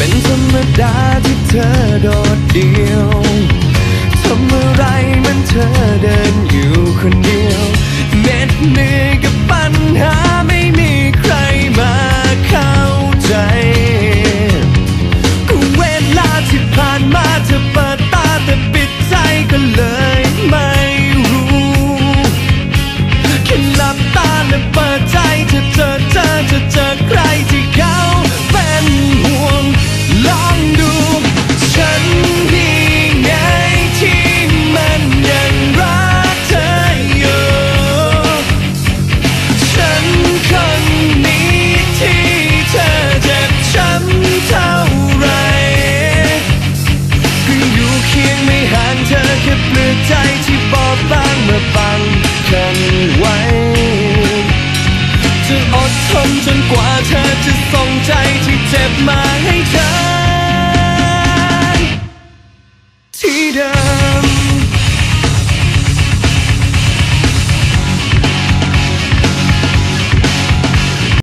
เป็นธรรมดาที่เธอโดดเดี่ยวทำอะไรมันเธอเดินอยู่คนเดียว นจนกว่าเธอจะส่งใจที่เจ็บมาให้ฉันที่เดิม